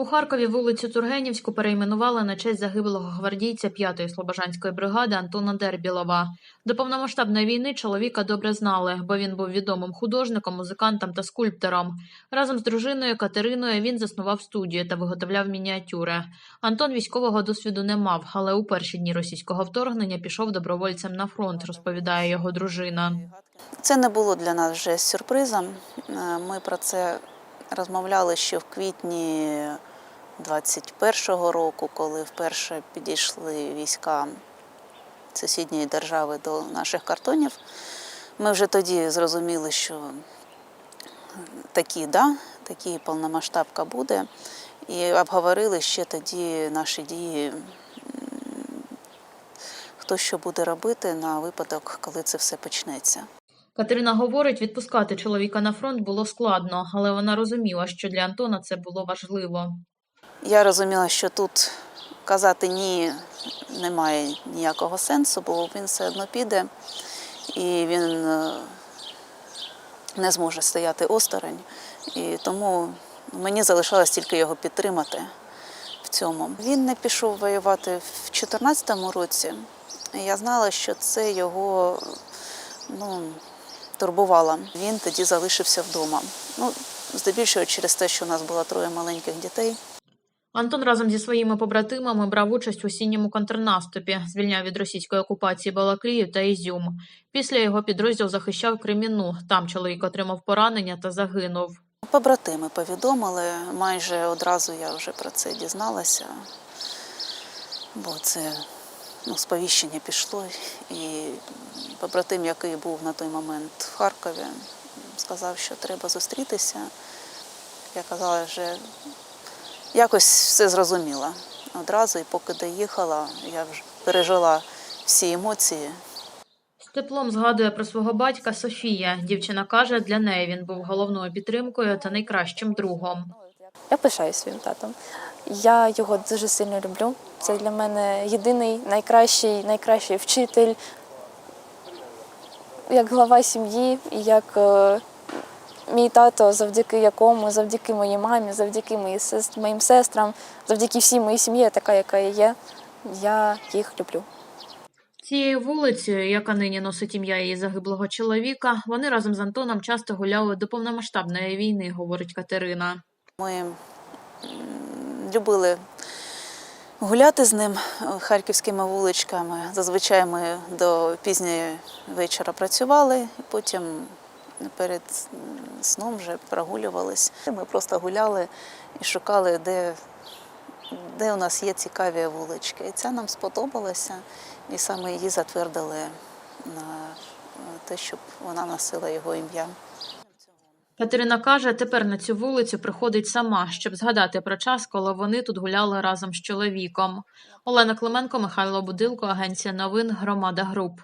У Харкові вулицю Тургенівську перейменували на честь загиблого гвардійця 5-ї Слобожанської бригади Антона Дербілова. До повномасштабної війни чоловіка добре знали, бо він був відомим художником, музикантом та скульптором. Разом з дружиною Катериною він заснував студію та виготовляв мініатюри. Антон військового досвіду не мав, але у перші дні російського вторгнення пішов добровольцем на фронт, розповідає його дружина. Це не було для нас вже сюрпризом. Е, Ми про це розмовляли ще в квітні 21-го року, коли вперше підійшли війська сусідньої держави до наших картонів. Ми вже тоді зрозуміли, що такі, да, такі повномасштабка буде. І обговорили ще тоді наші дії, хто що буде робити на випадок, коли це все почнеться. Катерина говорить, відпускати чоловіка на фронт було складно, але вона розуміла, що для Антона це було важливо. Я розуміла, що тут казати ні немає ніякого сенсу, бо він все одно піде і він е, не зможе стояти осторонь. І тому мені залишалось тільки його підтримати в цьому. Він не пішов воювати в 2014 році. Я знала, що це його ну, турбувало. Він тоді залишився вдома. Ну, здебільшого через те, що у нас було троє маленьких дітей. Антон разом зі своїми побратимами брав участь в осінньому контрнаступі, звільняв від російської окупації Балаклію та Ізюм. Після його підрозділ захищав Креміну. Там чоловік отримав поранення та загинув. Побратими повідомили, майже одразу я вже про це дізналася, бо це ну, сповіщення пішло. І побратим, який був на той момент в Харкові, сказав, що треба зустрітися. Я казала, що якось все зрозуміла одразу, і поки доїхала, я вже пережила всі емоції. З теплом згадує про свого батька Софія. Дівчина каже, для неї він був головною підтримкою та найкращим другом. Я пишаюсь своїм татом. Я його дуже сильно люблю. Це для мене єдиний найкращий, найкращий вчитель, як глава сім'ї, і як е, мій тато, завдяки якому, завдяки моїй мамі, завдяки моїй сес- моїм сестрам, завдяки всій моїй сім'ї, така, яка я є, я їх люблю. Цією вулицею, яка нині носить ім'я її загиблого чоловіка, вони разом з Антоном часто гуляли до повномасштабної війни, говорить Катерина. Ми любили гуляти з ним е, харківськими вуличками. Зазвичай ми до пізньої вечора працювали, і потім перед сном вже прогулювались. Ми просто гуляли і шукали, де, де у нас є цікаві вулички. І ця нам сподобалася, і саме її затвердили на е, те, щоб вона носила його ім'я. Катерина каже, тепер на цю вулицю приходить сама, щоб згадати про час, коли вони тут гуляли разом з чоловіком. Олена Клименко, Михайло Будилко, Агенція новин, Громада Груп.